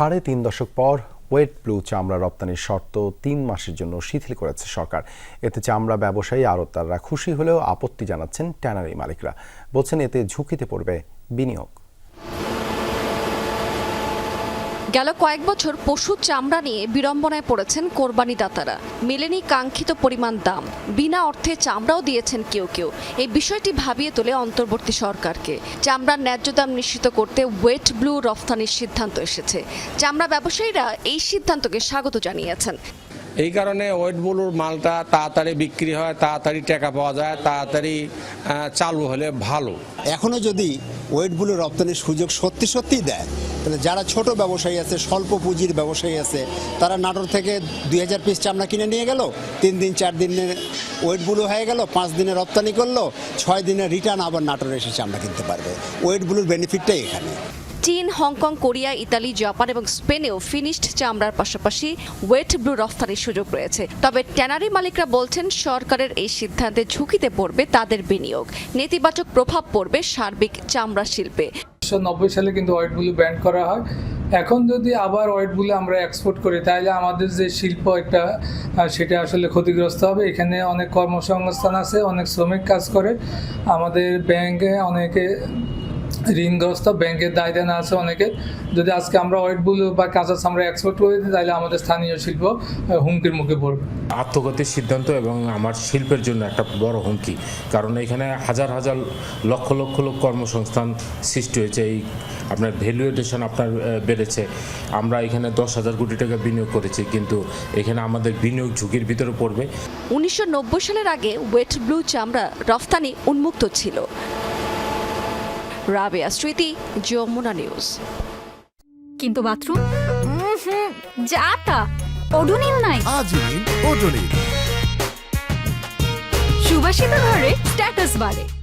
সাড়ে তিন দশক পর ওয়েট ব্লু চামড়া রপ্তানির শর্ত তিন মাসের জন্য শিথিল করেছে সরকার। এতে চামড়া ব্যবসায়ী আড়তদাররা খুশি হলেও আপত্তি জানাচ্ছেন ট্যানারি মালিকরা। বলছেন এতে ঝুঁকিতে পড়বে বিনিয়োগ। গেল কয়েক বছর পশু চামড়া নিয়ে বিড়ম্বনায় পড়েছেন কোরবানি দাতারা মেলেনি কাঙ্ক্ষিত পরিমাণ দাম। বিনা অর্থে চামড়াও দিয়েছেন কেউ কেউ। এই বিষয়টি ভাবিয়ে তোলে অন্তর্বর্তী সরকারকে। চামড়ার ন্যায্য দাম নিশ্চিত করতে ওয়েট ব্লু রফতানির সিদ্ধান্ত এসেছে। চামড়া ব্যবসায়ীরা এই সিদ্ধান্তকে স্বাগত জানিয়েছেন। এই কারণে ওয়েটবুলুর মালটা তাড়াতাড়ি বিক্রি হয়, তাড়াতাড়ি টাকা পাওয়া যায়, তাড়াতাড়ি চালু হলে ভালো। এখনও যদি ওয়েটগুলো রপ্তানির সুযোগ সত্যি সত্যিই দেয়, তাহলে যারা ছোট ব্যবসায়ী আছে, স্বল্প পুঁজির ব্যবসায়ী আছে, তারা নাটোর থেকে দুই হাজার পিস চামড়া কিনে নিয়ে গেল, তিন দিন, চার দিনে ওয়েটগুলো হয়ে গেল, পাঁচ দিনে রপ্তানি করল, ছয় দিনে রিটার্ন আবার নাটোরে এসে চামড়া কিনতে পারবে। ওয়েটগুলোর বেনিফিটটাই এখানে। চীন, হংকং, কোরিয়া, ইতালি, জাপান এবং স্পেনেও ফিনিশড চামড়ার পাশাপাশি ওয়েট ব্লু রফতানির সুযোগ রয়েছে। তবে ট্যানারি মালিকরা বলছেন, সরকারের এই সিদ্ধান্তে ঝুঁকিতে পড়বে তাদের বিনিয়োগ। নেতিবাচক প্রভাব পড়বে সার্বিক চামড়া শিল্পে। উনিশশো নব্বই সালে কিন্তু ওয়েটগুলো ব্যান করা হয়। এখন যদি আবার ওয়েটগুলো আমরা এক্সপোর্ট করি, তাহলে আমাদের যে শিল্প একটা সেটা আসলে ক্ষতিগ্রস্ত হবে। এখানে অনেক কর্মসংস্থান আছে, অনেক শ্রমিক কাজ করে। আমাদের ব্যাংকে অনেকে ঋণগ্রস্ত ব্যাংকের দায় দেনা আছে অনেকে। যদি আজকে আমরা ওয়েটগুলো বা কাঁচা চামড়া এক্সপোর্ট করে দিই তাহলে আমাদের স্থানীয় শিল্প হুমকির মুখে পড়বে। আত্মঘাতীর সিদ্ধান্ত এবং আমার শিল্পের জন্য একটা বড় হুমকি। কারণ এখানে হাজার হাজার লক্ষ লক্ষ লোক কর্মসংস্থান সৃষ্টি হয়েছে। এই আপনার ভ্যালুয়েটেশন আপনার বেড়েছে। আমরা এখানে দশ হাজার কোটি টাকা বিনিয়োগ করেছি কিন্তু এখানে আমাদের বিনিয়োগ ঝুঁকির ভিতরে পড়বে। উনিশশো নব্বই সালের আগে ওয়েট ব্লু চামড়া রফতানি উন্মুক্ত ছিল। রাবেয়া স্মৃতি যমুনা নিউজ। কিন্তু বাথরুম? যা তা ওডোনিল নাই। আজই ওডোনিল সুবাসিত ঘরে স্ট্যাটাস বাড়ে।